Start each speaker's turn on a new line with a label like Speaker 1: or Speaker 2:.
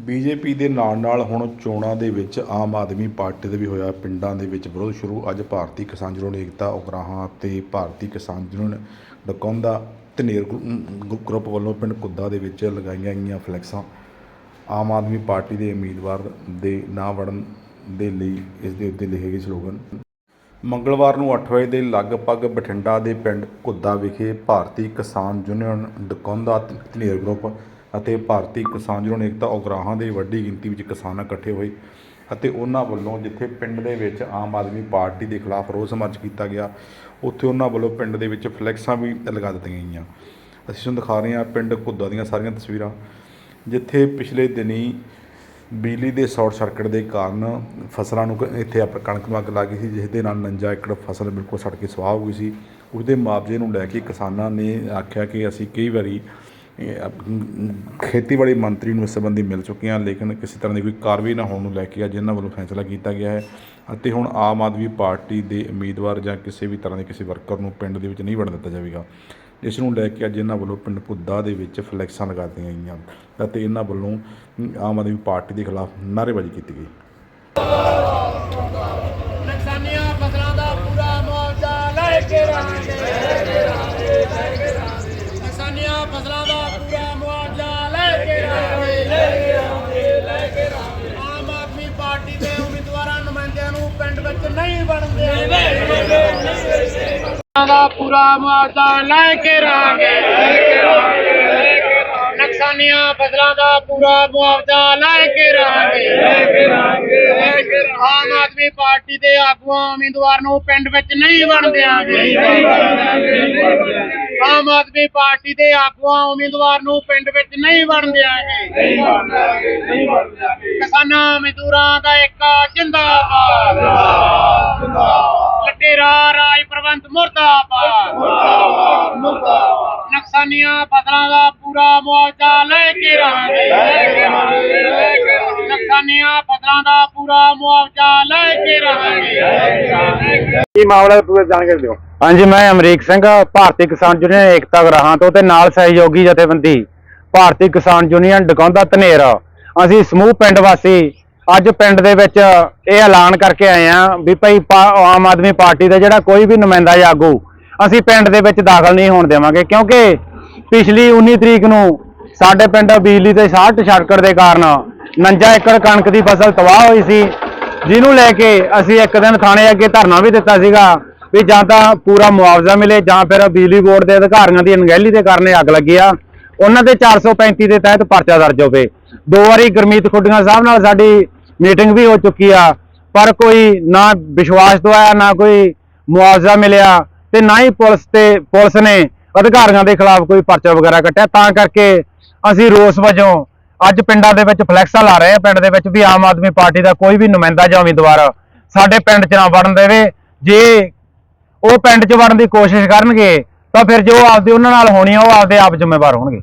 Speaker 1: BJP ਦੇ ਨਾਲ ਨਾਲ ਹੁਣ ਚੋਣਾਂ ਦੇ ਵਿੱਚ ਆਮ ਆਦਮੀ ਪਾਰਟੀ ਦੇ ਵੀ ਹੋਇਆ ਪਿੰਡਾਂ ਦੇ ਵਿੱਚ ਵਿਰੋਧ ਸ਼ੁਰੂ। ਅੱਜ ਭਾਰਤੀ ਕਿਸਾਨ ਯੂਨੀਅਨ ਏਕਤਾ ਉਗਰਾਹਾਂ ਤੇ Bharti Kisan union Dakaunda Dhaner group- group- group ਵੱਲੋਂ ਪਿੰਡ ਕੁੱਦਾ ਦੇ ਵਿੱਚ ਲਗਾਈਆਂ ਗਈਆਂ ਫਲੈਕਸਾਂ। ਆਮ ਆਦਮੀ ਪਾਰਟੀ ਦੇ ਉਮੀਦਵਾਰ ਦੇ ਨਾਂ ਵੜਨ ਦੇ ਲਈ ਇਸ ਦੇ ਉੱਤੇ ਲਿਖੇ ਗਏ ਸਲੋਗਨ। ਮੰਗਲਵਾਰ ਨੂੰ 8 ਵਜੇ ਦੇ ਲਗਭਗ ਬਠਿੰਡਾ ਦੇ ਪਿੰਡ ਕੁੱਦਾ ਵਿਖੇ ਭਾਰਤੀ ਕਿਸਾਨ ਯੂਨੀਅਨ ਡਕੌਂਦਾ ਧਨੇਰ ਗਰੁੱਪ ਅਤੇ ਭਾਰਤੀ ਕਿਸਾਨ ਯੂਨੀਅਨ ਏਕਤਾ ਉਗਰਾਹਾਂ ਦੇ ਵੱਡੀ ਗਿਣਤੀ ਵਿੱਚ ਕਿਸਾਨ ਇਕੱਠੇ ਹੋਏ ਅਤੇ ਉਹਨਾਂ ਵੱਲੋਂ ਜਿੱਥੇ ਪਿੰਡ ਦੇ ਵਿੱਚ ਆਮ ਆਦਮੀ ਪਾਰਟੀ ਦੇ ਖਿਲਾਫ ਰੋਸ ਮਾਰਚ ਕੀਤਾ ਗਿਆ, ਉੱਥੇ ਉਹਨਾਂ ਵੱਲੋਂ ਪਿੰਡ ਦੇ ਵਿੱਚ ਫਲੈਕਸਾਂ ਵੀ ਲਗਾ ਦਿੱਤੀਆਂ ਗਈਆਂ। ਅਸੀਂ ਤੁਹਾਨੂੰ ਦਿਖਾ ਰਹੇ ਹਾਂ ਪਿੰਡ ਘੁੱਦਾ ਦੀਆਂ ਸਾਰੀਆਂ ਤਸਵੀਰਾਂ, ਜਿੱਥੇ ਪਿਛਲੇ ਦਿਨੀ ਬਿਜਲੀ ਦੇ ਸ਼ਾਰਟ ਸਰਕਟ ਦੇ ਕਾਰਨ ਫਸਲਾਂ ਨੂੰ ਕ- ਇੱਥੇ ਆਪ ਕਣਕ ਨੂੰ ਅੱਗ ਲੱਗ ਗਈ ਸੀ, ਜਿਸ ਦੇ ਨਾਲ 49 ਏਕੜ ਫਸਲ ਬਿਲਕੁਲ ਸੜ ਕੇ ਸੁਆਹ ਹੋ ਗਈ ਸੀ। ਉਸ ਦੇ ਮੁਆਵਜ਼ੇ ਨੂੰ ਲੈ ਕੇ ਕਿਸਾਨਾਂ ਨੇ ਆਖਿਆ ਕਿ ਅਸੀਂ ਕਈ ਵਾਰੀ ਖੇਤੀਬਾੜੀ ਮੰਤਰੀ ਨੂੰ ਇਸ ਸੰਬੰਧੀ ਮਿਲ ਚੁੱਕੇ ਹਾਂ, ਲੇਕਿਨ ਕਿਸੇ ਤਰ੍ਹਾਂ ਦੀ ਕੋਈ ਕਾਰਵਾਈ ਨਾ ਹੋਣ ਨੂੰ ਲੈ ਕੇ ਅੱਜ ਇਹਨਾਂ ਵੱਲੋਂ ਫੈਸਲਾ ਕੀਤਾ ਗਿਆ ਹੈ ਅਤੇ ਹੁਣ ਆਮ ਆਦਮੀ ਪਾਰਟੀ ਦੇ ਉਮੀਦਵਾਰ ਜਾਂ ਕਿਸੇ ਵੀ ਤਰ੍ਹਾਂ ਦੇ ਕਿਸੇ ਵਰਕਰ ਨੂੰ ਪਿੰਡ ਦੇ ਵਿੱਚ ਨਹੀਂ ਵੜਨ ਦਿੱਤਾ ਜਾਵੇਗਾ। ਇਸ ਨੂੰ ਲੈ ਕੇ ਅੱਜ ਇਹਨਾਂ ਵੱਲੋਂ ਪਿੰਡ ਭੁੱਦਾ ਦੇ ਵਿੱਚ ਫਲੈਕਸਾਂ ਲਗਾ ਦਿੱਤੀਆਂ ਗਈਆਂ ਅਤੇ ਇਹਨਾਂ ਵੱਲੋਂ ਆਮ ਆਦਮੀ ਪਾਰਟੀ ਦੇ ਖਿਲਾਫ ਨਾਅਰੇਬਾਜ਼ੀ ਕੀਤੀ ਗਈ।
Speaker 2: ਨਕਸਾਨੀਆਂ ਫਸਲਾਂ ਦਾ ਪੂਰਾ ਮੁਆਵਜ਼ਾ ਲੈ ਕੇ ਰਹਾਂਗੇ ਨਕਸਾਨੀਆਂ ਫਸਲਾਂ ਦਾ ਪੂਰਾ ਮੁਆਵਜ਼ਾ ਲੈ ਕੇ ਰਹਾਂਗੇ। ਨਕਸਾਨੀਆਂ ਫਸਲਾਂ ਦਾ ਪੂਰਾ ਮੁਆਵਜ਼ਾ ਲੈ ਕੇ ਰਹਾਂਗੇ। ਆਮ ਆਦਮੀ ਪਾਰਟੀ ਦੇ ਆਗੂਆਂ, ਉਮੀਦਵਾਰ ਨੂੰ ਪਿੰਡ ਵਿੱਚ ਨਹੀਂ ਵੜਨ ਦਿਆਂਗੇ। ਆਮ ਆਦਮੀ ਪਾਰਟੀ ਦੇ ਆਗੂਆਂ, ਉਮੀਦਵਾਰ ਨੂੰ ਪਿੰਡ ਵਿੱਚ ਨਹੀਂ ਵੜਨ ਦਿਆਂਗੇ। ਕਿਸਾਨਾਂ, ਮਜ਼ਦੂਰਾਂ ਦਾ ਇੱਕ ਜਿੰਦਾਬਾਦ। ਪ੍ਰਬੰਧ ਮੁਰਦਾਬਾਦ। ਨਕਸਾਨੀਆਂ ਫਸਲਾਂ ਦਾ ਪੂਰਾ ਮੁਆਵਜ਼ਾ ਲੈ ਕੇ ਰਹਾਂਗੇ ਨਕਸਾਨੀਆਂ ਫਸਲਾਂ ਦਾ ਪੂਰਾ ਮੁਆਵਜ਼ਾ ਲੈ ਕੇ ਰਹਾਂਗੇ
Speaker 3: ਕੀ ਮਾਮਲਾ ਪੂਰੇ ਜਾਣਕਾਰੀ ਦਿਓ।
Speaker 4: ਹਾਂਜੀ ਮੈਂ ਅਮਰੀਕ ਸਿੰਘ ਭਾਰਤੀ ਕਿਸਾਨ ਯੂਨੀਅਨ ਏਕਤਾ ਗਰਾਹਾਂ ਤੋਂ ਤੇ ਨਾਲ ਸਹਿਯੋਗੀ ਜਥੇਬੰਦੀ ਭਾਰਤੀ ਕਿਸਾਨ ਯੂਨੀਅਨ ਡਕੌਂਦਾ ਧਨੇਰ। ਅਸੀਂ ਸਮੂਹ ਪਿੰਡ ਵਾਸੀ ਅੱਜ ਪਿੰਡ ਦੇ ਵਿੱਚ ਇਹ ਐਲਾਨ ਕਰਕੇ ਆਏ ਆ ਵੀ ਭਾਈ ਪਾ- ਆਮ ਆਦਮੀ ਪਾਰਟੀ ਦਾ ਜਿਹੜਾ ਕੋਈ ਵੀ ਨੁਮਾਇੰਦਾ ਜਾਂ ਆਗੂ, ਅਸੀਂ ਪਿੰਡ ਦੇ ਵਿੱਚ ਦਾਖਲ ਨਹੀਂ ਹੋਣ ਦੇਵਾਂਗੇ, ਕਿਉਂਕਿ ਪਿਛਲੀ 19 ਤਰੀਕ ਨੂੰ ਸਾਡੇ ਪਿੰਡ ਬਿਜਲੀ ਦੇ ਸ਼ਾਰਟ ਸਰਕਟ ਦੇ ਕਾਰਨ 49 ਏਕੜ ਕਣਕ ਦੀ ਫਸਲ ਤਬਾਹ ਹੋਈ ਸੀ, ਜਿਹਨੂੰ ਲੈ ਕੇ ਅਸੀਂ ਇੱਕ ਦਿਨ ਥਾਣੇ ਅੱਗੇ ਧਰਨਾ ਵੀ ਦਿੱਤਾ ਸੀਗਾ ਵੀ ਜਾਂ ਤਾਂ ਪੂਰਾ ਮੁਆਵਜ਼ਾ ਮਿਲੇ ਜਾਂ ਫਿਰ ਬਿਜਲੀ ਬੋਰਡ ਦੇ ਅਧਿਕਾਰੀਆਂ ਦੀ ਅਣਗਹਿਲੀ ਦੇ ਕਾਰਨ ਇਹ ਅੱਗ ਲੱਗੀ ਆ। ਉਹਨਾਂ ਦੇ 435 ਦੇ ਤਹਿਤ ਪਰਚਾ ਦਰਜ ਹੋਵੇ। ਦੋ ਵਾਰੀ ਗੁਰਮੀਤ ਖੁੱਡੀਆਂ ਸਾਹਿਬ ਨਾਲ ਸਾਡੀ ਮੀਟਿੰਗ ਵੀ ਹੋ ਚੁੱਕੀ ਆ, ਪਰ ਕੋਈ ਨਾ ਵਿਸ਼ਵਾਸ ਦਵਾਇਆ, ਨਾ ਕੋਈ ਮੁਆਵਜ਼ਾ ਮਿਲਿਆ ਤੇ ਨਾ ਹੀ ਪੁਲਿਸ ਤੇ, ਪੁਲਿਸ ਨੇ ਅਧਿਕਾਰੀਆਂ ਦੇ ਖਿਲਾਫ ਕੋਈ ਪਰਚਾ ਵਗੈਰਾ ਕੱਟਿਆ। ਤਾਂ ਕਰਕੇ ਅਸੀਂ ਰੋਸ ਵਜੋਂ ਅੱਜ ਪਿੰਡਾਂ ਦੇ ਵਿੱਚ ਫਲੈਕਸਾਂ ਲਾ ਰਹੇ ਆ। ਪਿੰਡ ਦੇ ਵਿੱਚ ਵੀ ਆਮ ਆਦਮੀ ਪਾਰਟੀ ਦਾ ਕੋਈ ਵੀ ਨੁਮਾਇੰਦਾ ਜਾਂ ਉਮੀਦਵਾਰ ਸਾਡੇ ਪਿੰਡ 'ਚ ਨਾ ਵੜਨ ਦੇਵੇ। ਜੇ ਉਹ ਪਿੰਡ 'ਚ ਵੜਨ ਦੀ ਕੋਸ਼ਿਸ਼ ਕਰਨਗੇ, ਤਾਂ ਫਿਰ ਜੋ ਆਪਦੇ ਉਹਨਾਂ ਨਾਲ ਹੋਣੀ ਆ, ਉਹ ਆਪਦੇ ਆਪ ਜ਼ਿੰਮੇਵਾਰ ਹੋਣਗੇ।